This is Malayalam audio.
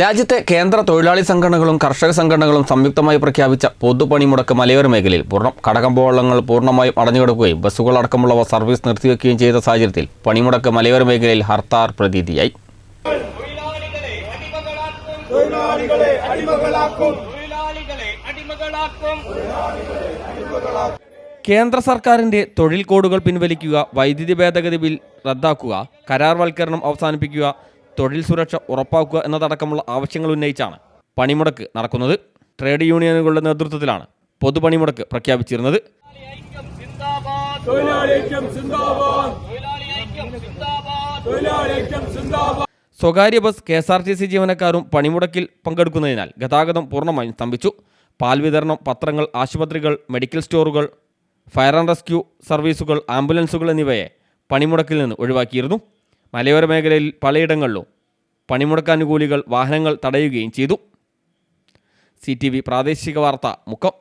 രാജ്യത്തെ കേന്ദ്ര തൊഴിലാളി സംഘടനകളും കർഷക സംഘടനകളും സംയുക്തമായി പ്രഖ്യാപിച്ച പൊതുപണി മുടക്ക് മലയോര മേഖലയിൽ പൂർണം. കടകമ്പോളങ്ങൾ പൂർണമായും അടഞ്ഞുകിടക്കുകയും ബസ്സുകൾ അടക്കമുള്ളവ സർവീസ് നിർത്തിവെക്കുകയും ചെയ്ത സാഹചര്യത്തിൽ പണിമുടക്ക് മലയോര മേഖലയിൽ ഹർത്താർ പ്രതീതിയായി. കേന്ദ്ര സർക്കാരിന്റെ തൊഴിൽ കോഡുകൾ പിൻവലിക്കുക വൈദ്യുതി ഭേദഗതി ബിൽ റദ്ദാക്കുക കരാർവൽക്കരണം അവസാനിപ്പിക്കുക തൊഴിൽ സുരക്ഷ ഉറപ്പാക്കുക എന്നതടക്കമുള്ള ആവശ്യങ്ങൾ ഉന്നയിച്ചാണ് പണിമുടക്ക് നടക്കുന്നത്. ട്രേഡ് യൂണിയനുകളുടെ നേതൃത്വത്തിലാണ് പൊതുപണിമുടക്ക് പ്രഖ്യാപിച്ചിരുന്നത്. സ്വകാര്യ bus K S R T C ജീവനക്കാരും പണിമുടക്കിൽ പങ്കെടുക്കുന്നതിനാൽ ഗതാഗതം പൂർണമായും സ്തംഭിച്ചു. പാൽ വിതരണം പത്രങ്ങൾ ആശുപത്രികൾ മെഡിക്കൽ സ്റ്റോറുകൾ ഫയർ ആൻഡ് റെസ്ക്യൂ സർവീസുകൾ ആംബുലൻസുകൾ എന്നിവയെ പണിമുടക്കിൽ നിന്ന് ഒഴിവാക്കിയിരുന്നു. മലയോര മേഖലയിൽ പലയിടങ്ങളിലും പണിമുടക്കാനുകൂലികൾ വാഹനങ്ങൾ തടയുകയും ചെയ്തു. സി പ്രാദേശിക വാർത്ത മുക്കം.